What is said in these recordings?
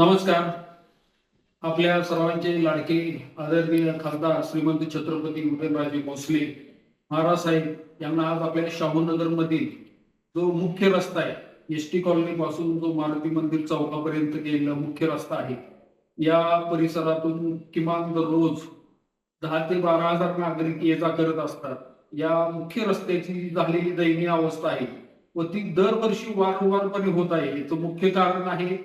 नमस्कार. आपल्या सर्वांचे लाडके आदरणीय खासदार श्रीमंत छत्रपती उदयनराजे भोसले महाराज साहेब यांना आज आपल्या शाहूनगर मधील जो मुख्य रस्ता आहे एस टी कॉलनी पासून जो मारुती मंदिर चौकापर्यंत गेलेला मुख्य रस्ता आहे या परिसरातून किमान दररोज दहा ते बारा हजार नागरिक ये जा करत असतात. या मुख्य रस्त्याची झालेली दयनीय अवस्था आहे व ती दरवर्षी वारंवारपणे होत आहे. याचं मुख्य कारण आहे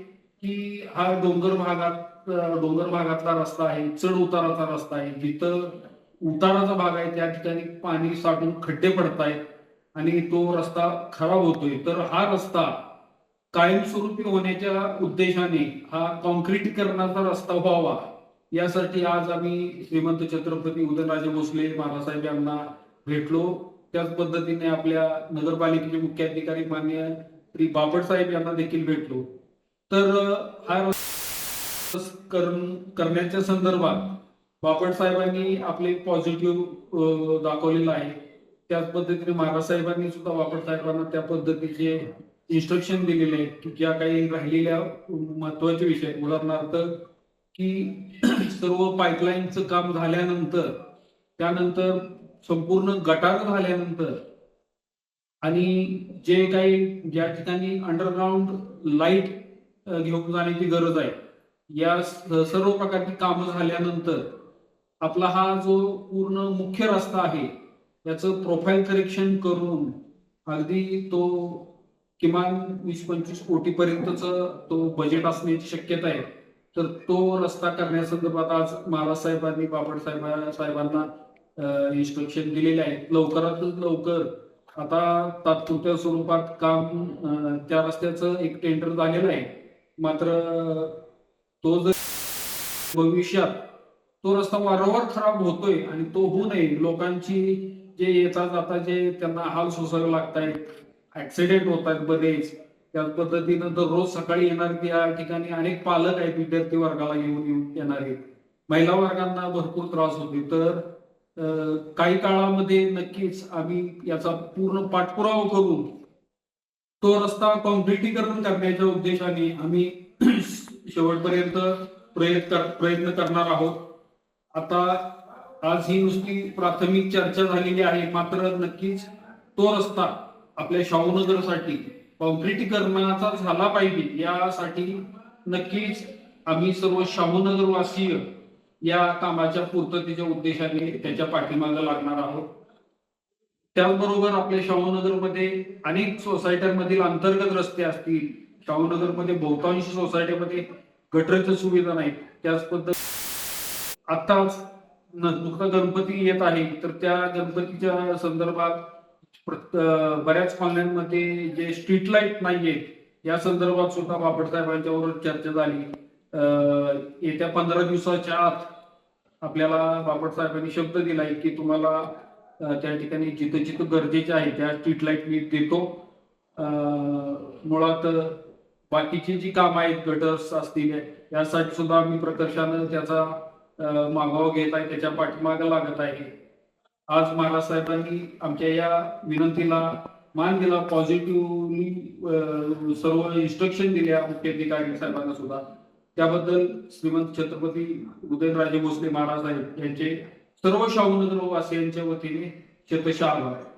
की हा डोंगर भागात डोंगर भागातला रस्ता आहे चढ उताराचा रस्ता आहे. जिथं उताराचा भाग आहे त्या ठिकाणी पाणी साठून खड्डे पडत आहेत आणि तो रस्ता खराब होतोय. तर हा रस्ता कायमस्वरूपी होण्याच्या उद्देशाने हा कॉन्क्रीटीकरणाचा रस्ता व्हावा यासाठी आज आम्ही श्रीमंत छत्रपती उदयनराजे भोसले बाळासाहेब यांना भेटलो. त्याच पद्धतीने आपल्या नगरपालिकेचे मुख्याधिकारी मान्य श्री बापट साहेब यांना देखील भेटलो. तर हा करण्याच्या संदर्भात बापट साहेबांनी आपले पॉझिटिव्ह दाखवलेलं आहे. त्याच पद्धतीने महाराज साहेबांनी सुद्धा बापट साहेबांना त्या पद्धतीचे इन्स्ट्रक्शन दिलेले आहेत की ज्या काही राहिलेल्या महत्त्वाचे विषय उदाहरणार्थ की सर्व पाईपलाईनचं काम झाल्यानंतर त्यानंतर संपूर्ण गटार झाल्यानंतर आणि जे काही ज्या ठिकाणी अंडरग्राऊंड लाइट घेऊन जाण्याची गरज आहे. या सर्व प्रकारची कामं झाल्यानंतर आपला हा जो पूर्ण मुख्य रस्ता आहे याचं प्रोफाईल करेक्शन करून अगदी तो किमान वीस पंचवीस कोटीपर्यंतच तो बजेट असण्याची शक्यता आहे. तर तो रस्ता करण्यासंदर्भात आज महाराज साहेबांनी बापट साहेब साहेबांना इन्स्ट्रक्शन दिलेले आहेत लवकरात लवकर आता तात्पुरत्या स्वरूपात काम त्या रस्त्याचं एक टेंडर झालेलं आहे. मात्र तो जर भविष्यात तो रस्ता वारंवार खराब होतोय आणि तो होऊ नये लोकांची जे येता जाता जे त्यांना हाल सोसावे लागतायत ऍक्सिडेंट होत आहेत बरेच. त्याच पद्धतीनं दररोज सकाळी येणार या ठिकाणी अनेक पालक आहेत विद्यार्थी वर्गाला येऊन येऊन आहेत. महिला वर्गांना भरपूर त्रास होते तर काही काळामध्ये नक्कीच आम्ही याचा पूर्ण पाठपुरावा करून तो रस्ता कॉन्क्रिटीकरण करण्याच्या उद्देशाने आम्ही शेवटपर्यंत प्रयत्न प्रयत्न करणार आहोत. आता आज ही नुसती प्राथमिक चर्चा झालेली आहे मात्र नक्कीच तो रस्ता आपल्या शाहूनगरसाठी कॉन्क्रिटीकरणाचा झाला पाहिजे यासाठी नक्कीच आम्ही सर्व शाहूनगरवासीय या कामाच्या पूर्ततेच्या उद्देशाने त्याच्या पाठीमागे लागणार आहोत. त्याचबरोबर आपल्या शाहूनगरमध्ये अनेक सोसायट्यांमधील अंतर्गत रस्ते असतील. शाहूनगरमध्ये बहुतांश सोसायटीमध्ये गटरच्या सुविधा नाहीत. त्याच पद्धत आताच नुकता गणपती येत आहे. तर त्या गणपतीच्या संदर्भात बऱ्याच कॉलन्यांमध्ये जे स्ट्रीट लाइट नाहीये या संदर्भात सुद्धा बापट चर्चा झाली. अं, येत्या पंधरा दिवसाच्या आत आपल्याला बापटसाहेबांनी शब्द दिलाय की तुम्हाला त्या ठिकाणी जिथं जिथं गरजेचे आहे त्या स्ट्रीट लाइट मी देतो. मुळात बाकीची जी कामं आहेत गटर्स असतील यासाठी सुद्धा आम्ही प्रकर्षानं त्याचा मागोवा घेत आहे त्याच्या पाठीमागे लागत आहे. आज महाराज साहेबांनी आमच्या या विनंतीला मान दिला पॉझिटिव्हली सर्व इन्स्ट्रक्शन दिल्या मुख्याधिकारी साहेबांना सुद्धा. त्याबद्दल श्रीमंत छत्रपती उदयनराजे भोसले महाराज साहेब यांचे सर्व शाहूनगर वासियांच्या वतीने शतशः आभार.